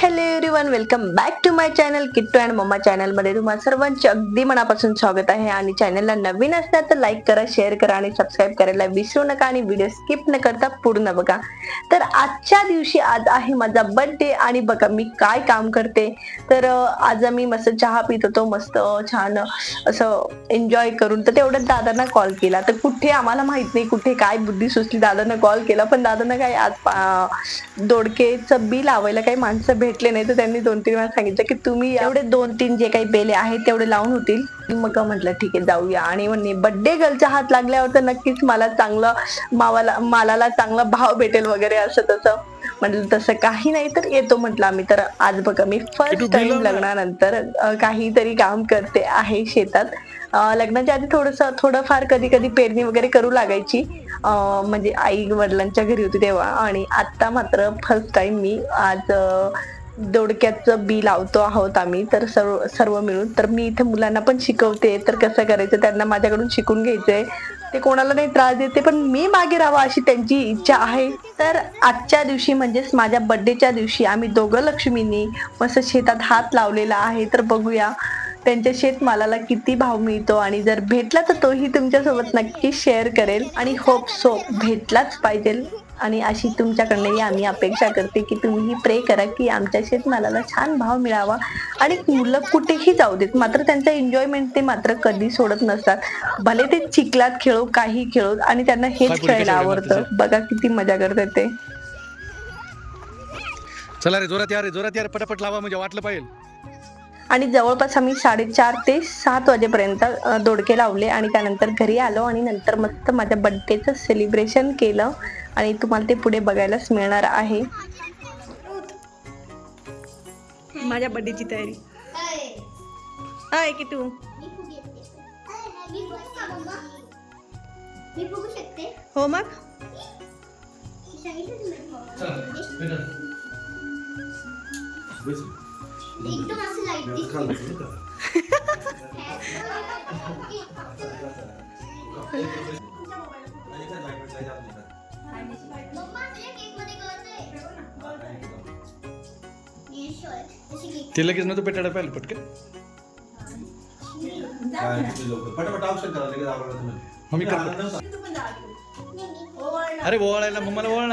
Hello everyone welcome back to my channel Kittu and mamma चॅनलमध्ये तुम्हाला सर्वांचे अगदी मनापासून स्वागत आहे आणि चॅनलला नवीन असणार तर लाईक करा शेअर करा आणि सबस्क्राईब करायला विसरू नका आणि व्हिडिओ स्किप न करता पूर्ण बघा. तर आजच्या दिवशी आज आहे माझा बर्थडे आणि बघा मी काय काम करते. तर आज आम्ही मस्त चहा पित होतो मस्त छान असं एन्जॉय करून. तर तेवढ्यात दादांना कॉल केला. तर कुठे आम्हाला माहीत नाही कुठे काय बुद्धी सुचली दादांना कॉल केला पण दादांना काय आज दोडकेच दोडकेचं बी लावायला काही माणसं भेटले नाही तर त्यांनी दोन तीन वेळा सांगितलं की तुम्ही एवढे दोन तीन जे काही बेले आहेत तेवढे लावून होतील. मग म्हटलं ठीक आहे जाऊया. आणि म्हणे बड्डे गर्लच्या हात लागल्यावर तर नक्कीच मला चांगलं मावाला मालाला चांगला भाव भेटेल वगैरे असं तसं. म्हटलं तसं काही नाही तर येतो म्हटलं आम्ही. तर आज बघा मी फर्स्ट टाइम लग्नानंतर काहीतरी काम करते आहे शेतात. लग्नाच्या आधी थोडस थोडंफार कधी कधी पेरणी वगैरे करू लागायची. म्हणजे आई वडिलांच्या घरी होती तेव्हा. आणि आता मात्र फर्स्ट टाइम मी आज दोडक्याचं बी लावतो आहोत आम्ही तर सर्व सर्व मिळून. तर मी इथे मुलांना पण शिकवते तर कसं करायचं त्यांना माझ्याकडून शिकून घ्यायचंय. ते कोणाला नाही त्रास देते पण मी मागे राहावं अशी त्यांची इच्छा आहे. तर आजच्या दिवशी म्हणजेच माझ्या बर्थडेच्या दिवशी आम्ही दोघं लक्ष्मींनी मस्त शेतात हात लावलेला आहे. तर बघूया त्यांच्या शेतमालाला किती भाव मिळतो आणि जर भेटला तर तोही तुमच्यासोबत नक्की शेअर करेल. आणि होप सो भेटलाच पाहिजे. आणि अशी तुमच्याकडनंही आम्ही अपेक्षा करते की तुम्हीही प्रे करा की आमच्या शेतमालाला छान भाव मिळावा आणि मुलं कुठेही जाऊ देत. मात्र त्यांचं एन्जॉयमेंट ते मात्र कधी सोडत नसतात. भले ते चिखलात खेळो काही खेळो आणि त्यांना हेच खेळायला आवडतं. बघा किती मजा करतात ते. चला रे जोरात या रे जोरात या रे पटापट लावा म्हणजे वाटलं पाहिजे. आणि जवळपास आम्ही साडेचार ते सात वाजेपर्यंत दोडके लावले आणि त्यानंतर घरी आलो आणि नंतर मस्त माझ्या बड्डेचं सेलिब्रेशन केलं आणि तुम्हाला ते पुढे बघायलाच मिळणार आहे. माझ्या बड्डेची तयारी. आहे की तू. मी बघू शकते हो मग एकदम असं लाइट दिसते. मम्मा तुझ्या केकमध्ये कळतंय ये शोय जशी केक ते लगेच नव्हतं पेटायला पाहिलं पटकन. पटापट औषध करा लगेच आवडलं तुम्ही मम्मी कर. अरे ओवाळायला मम्माला ओवाळ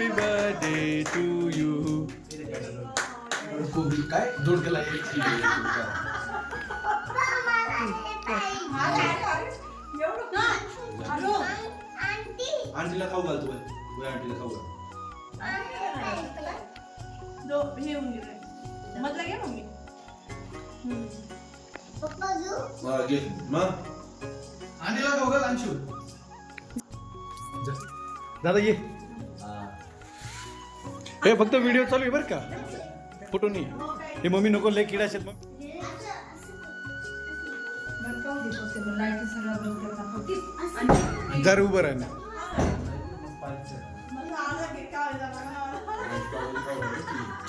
टू बर्थडे टू यू काय जोड आंटीला खाऊ घाल तू आंटीला खाऊ घाल पप्पा घेऊ हा, घे मग आंटीला खाऊ घाल अंशू। दादा ये हे फक्त व्हिडिओ चालू आहे बरं का? फोटो नाही. हे मम्मी नको लय किडा असेल मग जर उभं राह ना.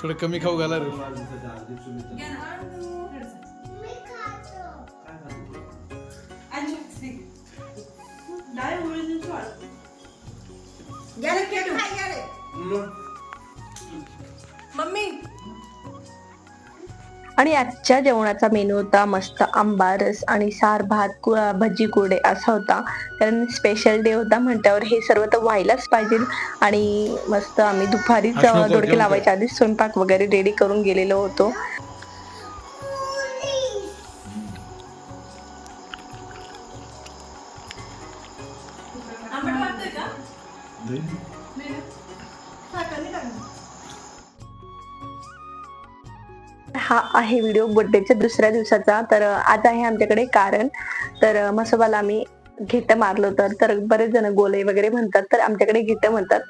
थोडं कमी खाऊ घाला रे. मी खातो आणि आजच्या जेवणाचा मेनू होता मस्त आंबा रस आणि सार भात कु- भजी कुरडे असा होता. कारण स्पेशल डे होता म्हटल्यावर हे सर्व तर व्हायलाच पाहिजे. आणि मस्त आम्ही दुपारीच दोडके लावायच्या आधी स्वयंपाक वगैरे रेडी करून गेलेलो होतो. आहे व्हिडिओ बर्थडेच्या दुसऱ्या दिवसाचा. तर आज आहे आमच्याकडे कारण. तर मसोबाला आम्ही घेतं मारलं होतं. तर बरेच जण गोले वगैरे म्हणतात. तर आमच्याकडे घेतं म्हणतात.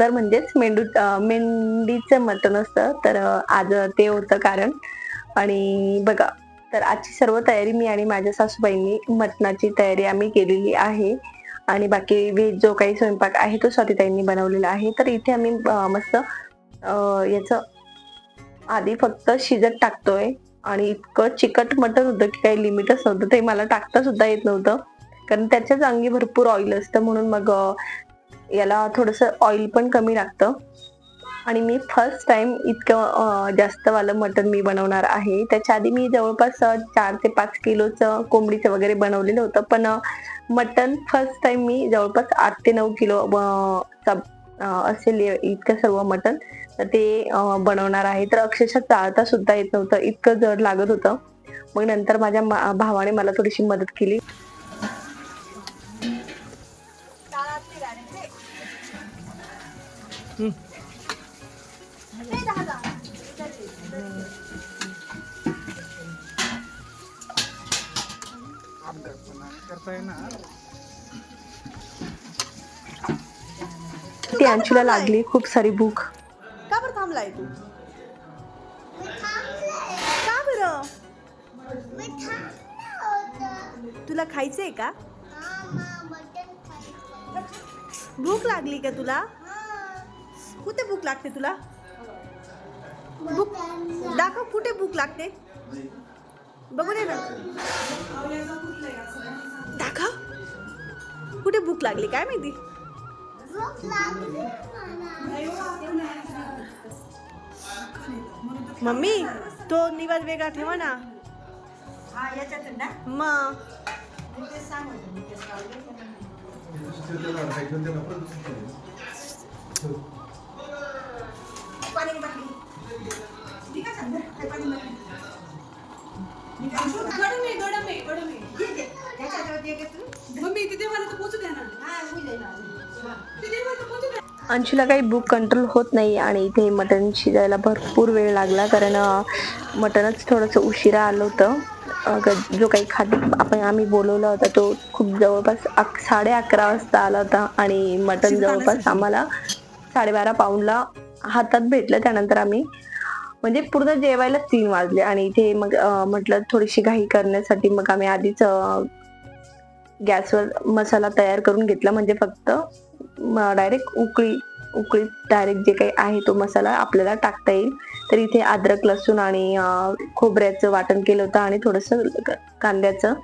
तर म्हणजेच मेंदू अं, मेंढीचं मटण असतं तर आज ते होतं कारण. आणि बघा तर आजची सर्व तयारी मी आणि माझ्या सासूबाईंनी मटणाची तयारी आम्ही केलेली आहे. आणि बाकी व्हेज जो काही स्वयंपाक आहे तो स्वातीताईंनी बनवलेला आहे. तर इथे आम्ही मस्त याचं आधी फक्त शिजत टाकतोय आणि इतकं चिकट मटण होतं की काही लिमिटच नव्हतं. ते मला टाकता सुद्धा येत नव्हतं. कारण त्याच्याच अंगी भरपूर ऑइल असतं. म्हणून मग याला थोडंसं ऑइल पण कमी लागतं. आणि मी फर्स्ट टाइम इतकं जास्तवालं जास्त वालं मटण मी बनवणार आहे. त्याच्या आधी मी जवळपास चार ते पाच किलोचं कोंबडीचं वगैरे बनवलेलं होतं. पण मटण फर्स्ट टाइम मी जवळपास आठ ते नऊ किलो असेल इतकं सर्व मटण ते बनवणार आहे. तर अक्षरशः चाळता सुद्धा येत नव्हतं. इतकं जड लागत होतं. मग नंतर माझ्या भावाने मला थोडीशी मदत केली. ती अंशूला लागली. खूप सारी भूक. थांबलाय तू. का बरं? तुला खायचं आहे तुला खायचंय का? भूक लागली का तुला? कुठे भूक लागते तुला? भूक दाखव कुठे भूक लागते? बघू दे ना. दाखव. कुठे भूक लागली काय माहिती? भूक लागली मम्मी तो निवास वेगळा ठेवा ना मग गरम आहे मम्मी तिथे मला तर पोचू द्या ना अंशूला काही भूक कंट्रोल होत नाही आणि इथे मटण शिजायला भरपूर वेळ लागला कारण मटणच थोडंसं उशिरा आलं होतं. जो काही खाटी आपण आम्ही बोलवला होता तो खूप जवळपास अक साडे अकरा वाजता आला होता आणि मटण जवळपास आम्हाला साडेबारा पाऊंडला हातात भेटलं. त्यानंतर आम्ही म्हणजे पूर्ण जेवायला तीन वाजले आणि इथे मग म्हटलं थोडीशी घाई करण्यासाठी मग आम्ही आधीच गॅसवर मसाला तयार करून घेतला. म्हणजे फक्त डायरेक्ट उकळी उकळीत डायरेक्ट जे काही आहे तो मसाला आपल्याला टाकता येईल. तर इथे अद्रक लसूण आणि खोबऱ्याचं वाटण केलं होतं आणि थोडंसं कांद्याचं.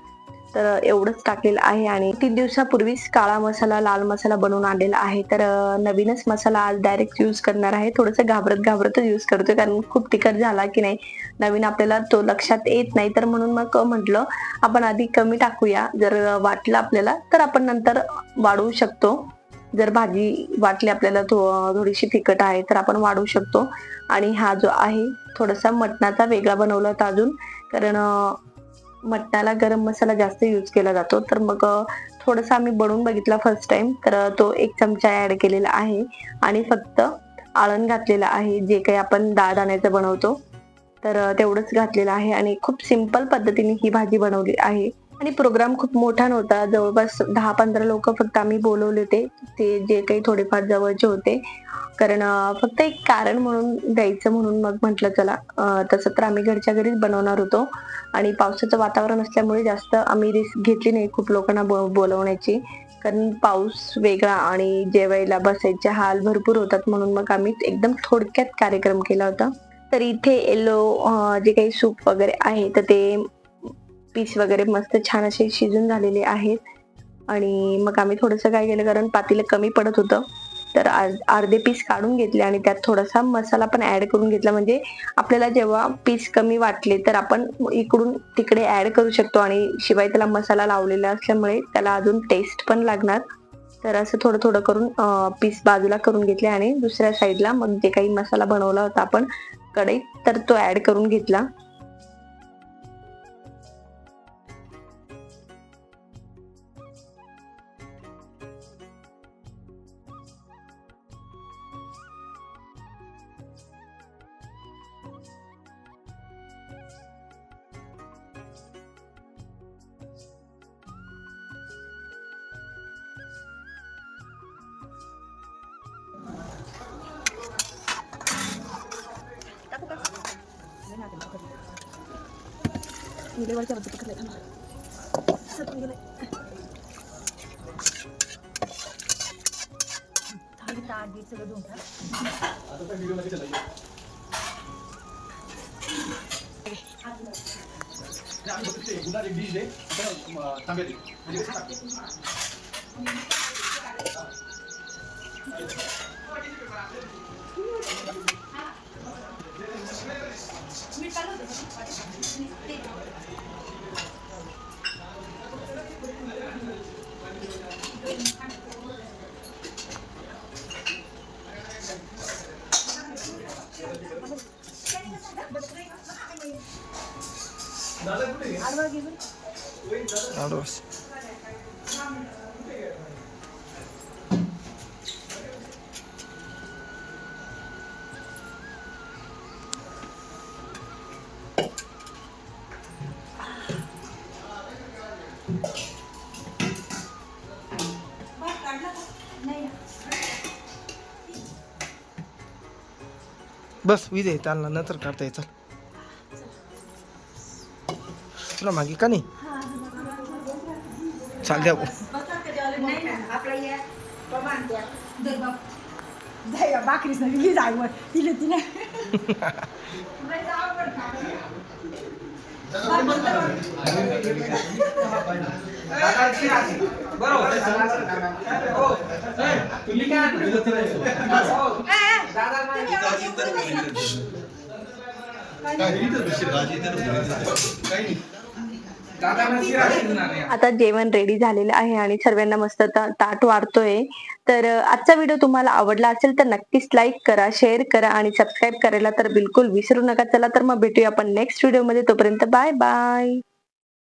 तर एवढंच टाकलेलं आहे आणि तीन दिवसापूर्वीच काळा मसाला लाल मसाला बनवून आणलेला आहे. तर नवीनच मसाला आज डायरेक्ट यूज करणार आहे. थोडंसं घाबरत घाबरतच यूज करतोय कारण खूप तिखट झाला की नाही. नवीन आपल्याला तो लक्षात येत नाही. तर म्हणून मग म्हटलं आपण आधी कमी टाकूया. जर वाटलं आपल्याला तर आपण नंतर वाढवू शकतो. जर भाजी वाटली आपल्याला थो- थोडीशी तिखट आहे तर आपण वाढवू शकतो. आणि हा जो आहे थोडासा मटणाचा वेगळा बनवला होता अजून. कारण मटणाला गरम मसाला जास्त यूज केला जातो. तर मग थोडासा आम्ही बनवून बघितला फर्स्ट टाइम तर तो एक चमचा ऍड केलेला आहे. आणि फक्त आळण घातलेलं आहे. जे काही आपण डाळ दाण्याचं बनवतो. तर तेवढंच घातलेलं आहे. आणि खूप सिंपल पद्धतीने ही भाजी बनवली आहे. आणि प्रोग्राम खूप मोठा नव्हता. जवळपास दहा पंधरा लोक फक्त आम्ही बोलवले होते. ते जे काही थोडेफार जवळचे होते. कारण फक्त एक कारण म्हणून द्यायचं म्हणून मग म्हटलं चला तसं तर आम्ही घरच्या घरीच बनवणार होतो. आणि पावसाचं वातावरण असल्यामुळे जास्त आम्ही रिस्क घेतली नाही खूप लोकांना बो- बोलवण्याची. कारण पाऊस वेगळा आणि जेवायला बसायचे हाल भरपूर होतात म्हणून मग आम्ही एकदम थोडक्यात कार्यक्रम केला होता. तर इथे येलो जे काही सूप वगैरे आहे तर ते पीस वगैरे मस्त छान असे शिजून झालेले आहेत. आणि मग आम्ही थोडंसं काय केलं कारण पातीला कमी पडत होतं. तर अर्धे पीस काढून घेतले आणि त्यात थोडासा मसाला पण ऍड करून घेतला. म्हणजे आपल्याला जेव्हा पीस कमी वाटले तर आपण इकडून तिकडे ऍड करू शकतो. आणि शिवाय त्याला मसाला लावलेला असल्यामुळे त्याला अजून टेस्ट पण लागणार. तर असं थोडं थोडं करून पीस बाजूला करून घेतले आणि दुसऱ्या साईडला मग जे काही मसाला बनवला होता आपण कढईत तर तो ऍड करून घेतला. गेल्यावरच्या वरती पकडलं थांबा. सरकून गेलंय. थाळी, ताट, बीट सगळं धुवून ठेवा. बस विजय चालना नंतर काढता येईल चल तुला मागे का नाही चाल द्या भाकरीच नाही मी जागवत तिला तिला आता जेवण रेडी झालेलं आहे आणि सर्वांना मस्त ताट वाढतोय. तर आजचा व्हिडिओ तुम्हाला आवडला असेल तर नक्कीच लाईक करा शेअर करा आणि सबस्क्राईब करायला तर बिलकुल विसरू नका. चला तर मग भेटूया आपण नेक्स्ट व्हिडिओमध्ये. तोपर्यंत बाय बाय